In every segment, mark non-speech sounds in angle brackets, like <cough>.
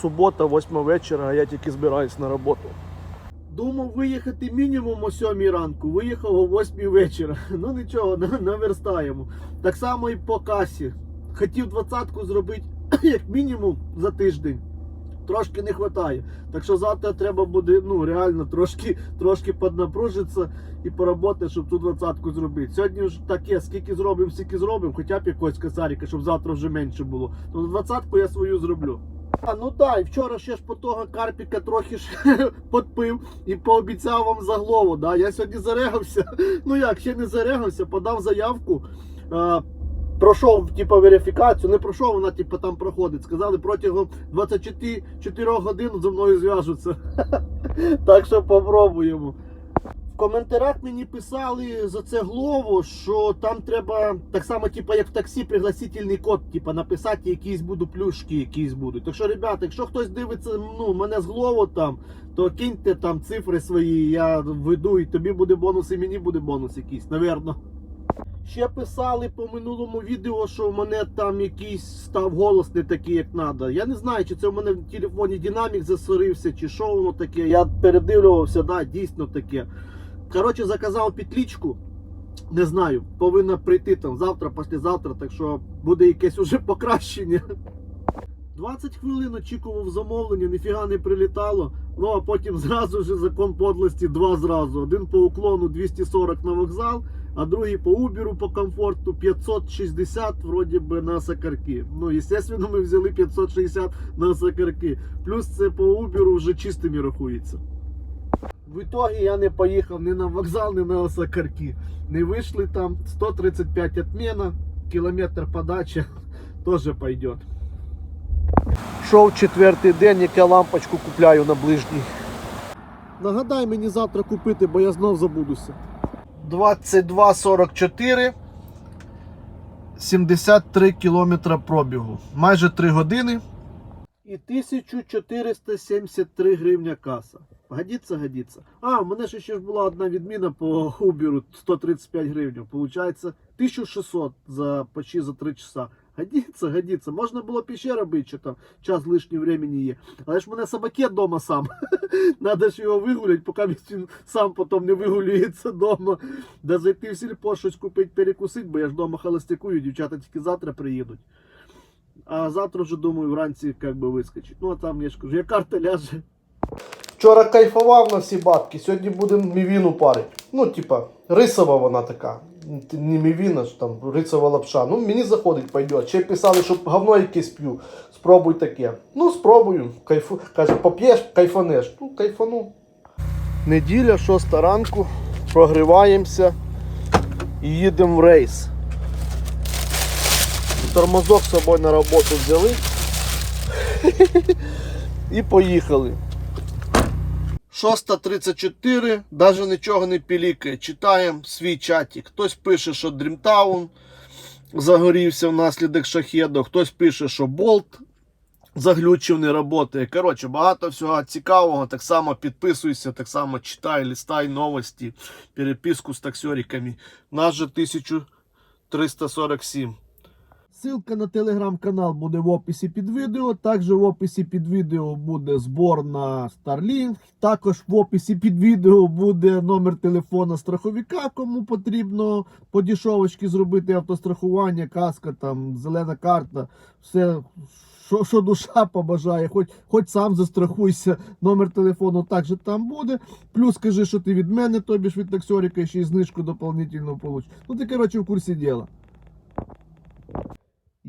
Субота, 8 вечора, а я тільки збираюсь на роботу. Думав виїхати мінімум о 7 ранку, виїхав о 8 вечора. <laughs> Ну нічого, наверстаємо. Так само і по касі. Хотів двадцятку зробити <clears throat> як мінімум за тиждень. Трошки не вистачає. Так що завтра треба буде ну, реально трошки, трошки поднапружитися і поработати, щоб ту двадцятку зробити. Сьогодні ж таке, скільки зробимо, стільки зробимо, хоча б якогось косаріка, щоб завтра вже менше було. То двадцятку я свою зроблю. А ну так, і вчора ще ж по того карпіка трохи ж <laughs> подпив і пообіцяв вам заглову. Да? Я сьогодні зарегався. <laughs> Ну як, ще не зарегався, подав заявку. А, Пройшов типу, верифікацію, не пройшов, вона типу, там проходить. Сказали, протягом 24 годин зі мною зв'яжуться. <laughs> так що попробуємо. Коментарях мені писали за це главу, що там треба так само, типу, як в таксі, пригласительний код, типу, написати, якісь будуть плюшки, якісь будуть. Так що, ребята, якщо хтось дивиться ну, мене з главу там, то киньте там цифри свої, я введу, і тобі буде бонус, і мені буде бонус якийсь, навірно. Ще писали по минулому відео, що в мене там якийсь став голос не такий, як треба. Я не знаю, чи це в мене в телефоні динамік засорився, чи що воно таке. Я передивлювався, да, дійсно таке. Коротше, заказав петлічку. Не знаю, повинна прийти там завтра, післязавтра, так що буде якесь уже <laughs> покращення. 20 хвилин очікував замовлення, ніфіга не прилітало. Ну а потім зразу ж закон подлості два зразу. Один по уклону 240 на вокзал, а другий по Уберу по комфорту 560 вроді би на сакарки. Ну, звісно, ми взяли 560 на сакарки. Плюс це по Уберу вже чистими рахується. В итоге я не поїхав ні на вокзал, ні на Осакарки. Не вийшли там 135 отмена, кілометр подача <laughs> теж пойдет. Шов четвертий день, як я лампочку купляю на ближній. Нагадай мені завтра купити, бо я знов забудуся. 22.44. 73 кілометра пробігу. Майже 3 години. І 1473 гривня каса. Годиться, годиться. А, в мене ще, ж була одна відміна по Uber 135 гривень. Получається 1600 за почти за 3 часа. Годиться, годиться. Можна було б ще робити, що там час лишнього времени є. Але ж в мене собаке вдома сам. <laughs> Надо ж його вигуляти, поки він сам потім не вигулюється вдома. Да зайти в сільпо щось купити, перекусити, бо я ж вдома холостякую, дівчата тільки завтра приїдуть. А завтра вже думаю вранці як би вискочить. Ну а там я ж кажу, як карта ляже. Вчора кайфував на всі бабки, сьогодні будемо мівіну парити. Ну, типа, рисова вона така. Не мівіна ж там, рисова лапша. Ну, мені заходить, пойде. Ще писали, що говно якесь п'ю. Спробуй таке. Ну, спробую. Кайфу. Каже, поп'єш, кайфанеш. Ну, кайфану. Неділя, 6 ранку, прогріваємося і їдемо в рейс. Тормозок з собою на роботу взяли і поїхали. 6.34, навіть нічого не пілікає. Читаємо свій чатик. Хтось пише, що Дрімтаун загорівся внаслідок шахеду, хтось пише, що болт заглючив, не працює. Коротше, багато всього цікавого. Так само підписуйся, так само читай, листай новості, переписку з таксериками. Нас же 1347. Ссылка на телеграм-канал буде в описі під відео. Також в описі під відео буде збор на Starlink. Також в описі під відео буде номер телефона страховика, кому потрібно по дешевочки зробити автострахування, каска, там, зелена карта, все. Що, що душа побажає, хоч, хоч сам застрахуйся, номер телефону також там буде. Плюс скажи, що ти від мене, тобі ж від таксорика, ще й знижку дополнительну получиш. Ну ти, коротше, в курсі діла.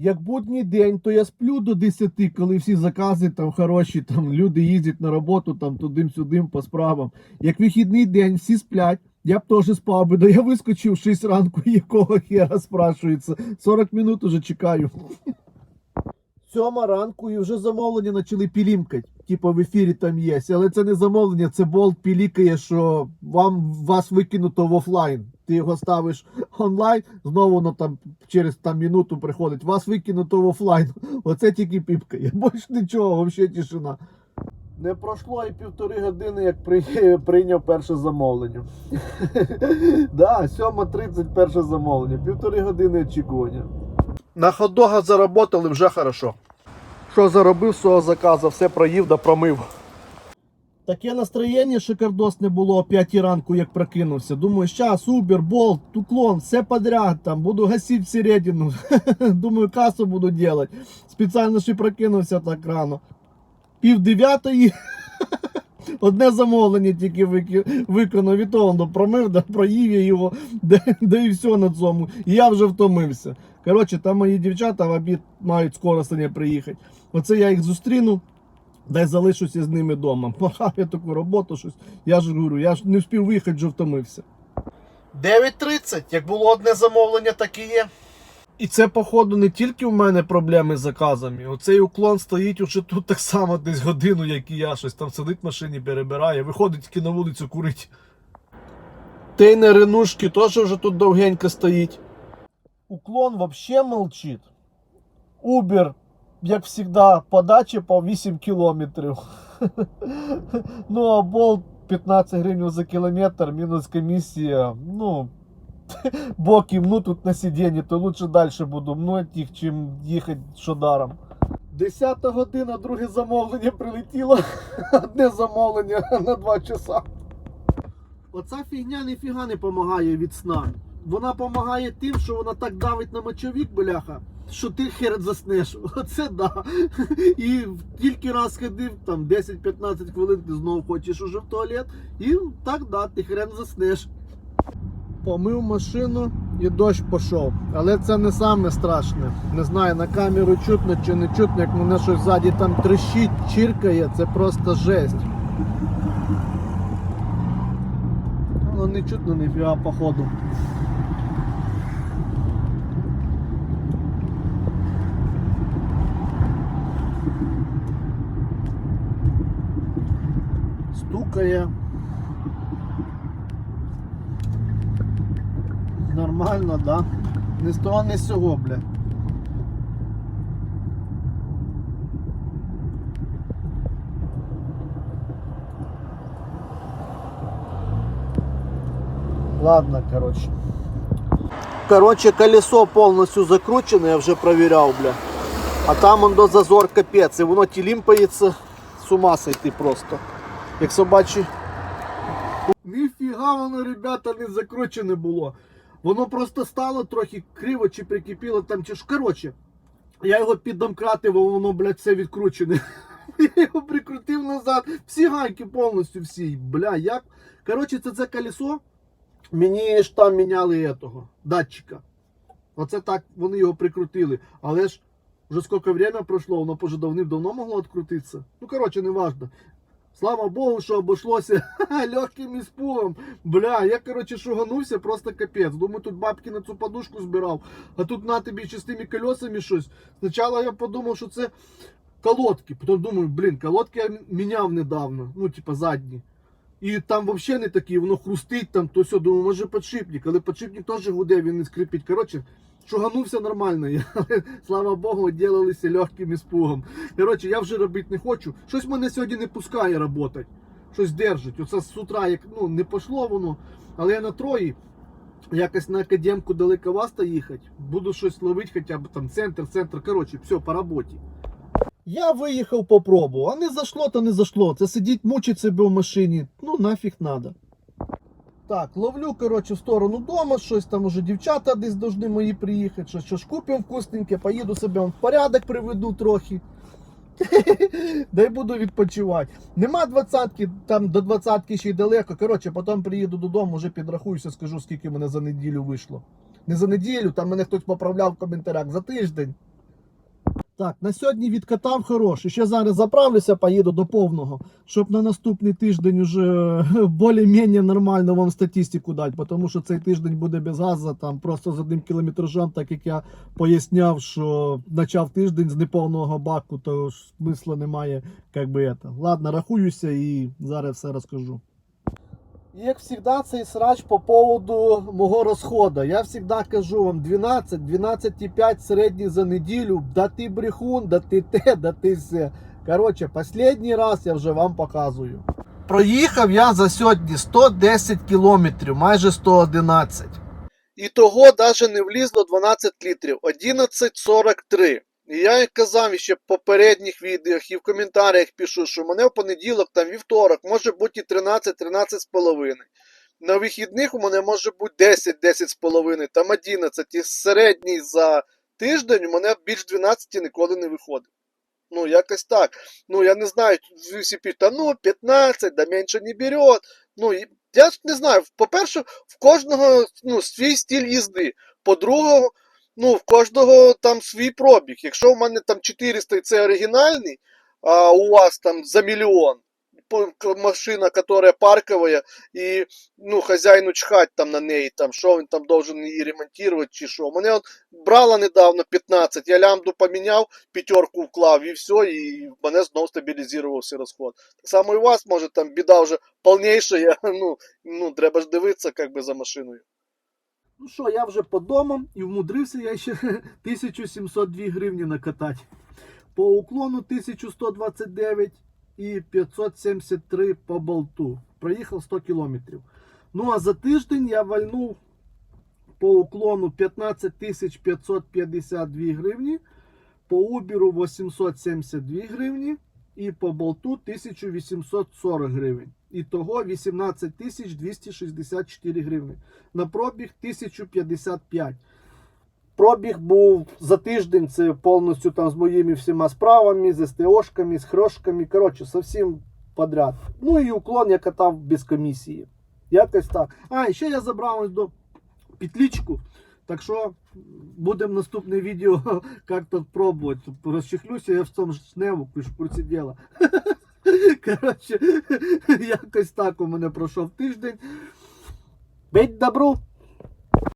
Як будній день, то я сплю до 10, коли всі закази там хороші, там люди їздять на роботу, там тудим-сюдим по справам. Як вихідний день, всі сплять. Я б теж спав би, <laughs> да я вискочив в 6 ранку, <laughs> якого хера спрашується. 40 минут уже чекаю. <laughs> Сьома ранку і вже замовлення почали пілімкати. Типа в ефірі там є. Але це не замовлення, це болт пілікає, що вам вас викинуто в офлайн. Ти його ставиш онлайн, знову воно там через там минуту приходить. Вас викинуто в офлайн. Оце тільки піпкає. Більш нічого, взагалі тишина. Не пройшло і півтори години, як при- прийняв перше замовлення. <laughs> да, 7.30 перше замовлення. Півтори години очікування. На хот-дога заработали вже хорошо. Що заробив свого заказу, все проїв да промив. Таке настроєння шикардосне було о 5 ранку, як прокинувся. Думаю, щас, Uber, Bolt, уклон, все подряд, там, буду гасити всередину. <laughs> Думаю, касу буду делать. Спеціально ще прокинувся так рано. Пів дев'ятої. <laughs> Одне замовлення тільки виконав, і то воно промив, да, проїв я його, да, да і все на цьому. І я вже втомився. Коротше, там мої дівчата в обід мають скоро приїхати. Оце я їх зустріну, дай залишуся з ними вдома. <laughs> Махав я таку роботу, щось. Я ж говорю, я ж не встиг виїхати, вже втомився. 9.30, як було одне замовлення, так і є. І це, походу, не тільки в мене проблеми з заказами. Оцей уклон стоїть уже тут так само десь годину, як і я. Щось там сидить в машині, перебирає, виходить тільки на вулицю курить. Тейне ренушки теж вже тут довгенько стоїть. Уклон вообще молчит. Uber, як завжди, подачі по 8 кілометрів. <laughs> ну, а Bolt 15 гривень за кілометр, мінус комісія. Ну, <laughs> бог ну тут на сидінні, то лучше далі буду мнуть їх, чим їхати що даром. Десята година, друге замовлення прилетіло. <laughs> Одне замовлення на 2 часа. Оця фігня ніфіга не допомагає від сна. Вона допомагає тим, що вона так давить на мочовік, бляха, що ти хер заснеш. <laughs> Оце да. І тільки раз ходив, там 10-15 хвилин, ти знову хочеш уже в туалет. І так да, ти хрен заснеш. Помив машину і дощ пішов. Але це не саме страшне. Не знаю, на камеру чутно чи не чутно, як мене щось ззаді там трещить, чиркає, це просто жесть. Ну не чутно ніфіга походу. Стукає. Нормально, да? Не з того, не з цього, бля. Ладно, короче. Короче, колесо повністю закручене, я вже провіряв, бля. А там он до зазор капець, і воно тілімпається, з ума сойти просто. Як собачі. Ніфіга воно, ребята, не закручене було. Воно просто стало трохи криво, чи прикипіло там, чи ж. Коротше, я його піддомкратив, воно, блядь, все відкручене. <laughs> Я його прикрутив назад. Всі гайки повністю всі. Бля, як. Коротше, це це колесо. Мені ж там міняли етого, датчика. Оце так вони його прикрутили. Але ж вже скільки время пройшло, воно вже давним-давно могло відкрутитися. Ну, коротше, не важно. Слава Богу, що обійшлося <laughs> легким іспугом. Бля, я, коротше, шуганувся, просто капець. Думаю, тут бабки на цю подушку збирав, а тут на тобі ще з тими колесами щось. Спочатку я подумав, що це колодки. Потім думаю, блін, колодки я міняв недавно. Ну, типа задні. І там взагалі не такі, воно хрустить там, то все, думаю, може підшипник, але підшипник теж гуде, він не скрипить. Коротше, шуганувся нормально. Я, слава Богу, ділилися легким іспугом. Коротше, я вже робити не хочу. Щось мене сьогодні не пускає працювати. Щось держить. Оце з утра як ну, не пішло воно, але я на трої. Якось на академку далековасто їхати. Буду щось ловити, хоча б там центр, центр. Коротше, все, по роботі. Я виїхав попробував, а не зашло, то не зашло. Це сидіть мучить себе в машині. Ну нафіг надо. Так, ловлю, коротше, в сторону дома, щось там уже дівчата десь должны мої приїхати, щось, щось купимо вкусненьке, поїду себе в порядок приведу трохи. <laughs> Дай буду відпочивати. Нема двадцятки, там до двадцятки ще й далеко. Коротше, потім приїду додому, вже підрахуюся, скажу, скільки мене за неділю вийшло. Не за неділю, там мене хтось поправляв в коментарях за тиждень. Так, на сьогодні відкатав хороший. Ще зараз заправлюся, поїду до повного, щоб на наступний тиждень уже більш-менш нормально вам статистику дати, тому що цей тиждень буде без газу, там просто з одним кілометражем, так як я поясняв, що почав тиждень з неповного баку, то смисла немає, як би це. Ладно, рахуюся і зараз все розкажу. Як завжди, цей срач по поводу мого розходу. Я завжди кажу вам 12, 12,5 середній за неділю. Да ти брехун, да ти те, да ти все. Коротше, останній раз я вже вам показую. Проїхав я за сьогодні 110 кілометрів, майже 111. І того навіть не влізло 12 літрів, 11,43. Я казав ще в попередніх відео і в коментарях пишу, що мене в понеділок, там вівторок, може бути і 13, 13 з половиною. На вихідних у мене може бути 10, 10 з половиною, там 11. І середній за тиждень у мене більш 12 ніколи не виходить. Ну, якось так. Ну, я не знаю, всі пишуть, та ну, 15, да менше не берет. Ну, я не знаю. По-перше, в кожного ну, свій стиль їзди. По-друге, ну, в кожного там свій пробіг. Якщо в мене там 400 і це оригінальний, а у вас там за мільйон машина, которая парковая, і ну, хазяїну чхать там на неї, там, що він там должен її ремонтувати, чи що. Мене от брала недавно 15, я лямбду поміняв, п'ятерку вклав і все, і мене знов стабілізувався розход. Так само і у вас, може, там біда вже повніша, <laughs> ну, ну, треба ж дивитися як би, за машиною. Ну що, я вже по домам і вмудрився я ще <laughs> 1702 гривні накатати. По уклону 1129 і 573 по болту. Проїхав 100 кілометрів. Ну а за тиждень я вальнув по уклону 15 552 гривні, по убіру 872 гривні і по болту 1840 гривень. Ітого 18 264 гривні. На пробіг 1055. Пробіг був за тиждень, це повністю там з моїми всіма справами, з СТОшками, з хрошками. Коротше, совсім подряд. Ну і уклон я катав без комісії. Якось так. А, ще я забрав до петличку. Так що будемо наступне відео <laughs> як то пробувати. Розчехлюся, я в цьому шневу, ви ж в курсі діла. <laughs> <laughs> Коротше, <laughs> якось так у мене пройшов тиждень. Бить добру!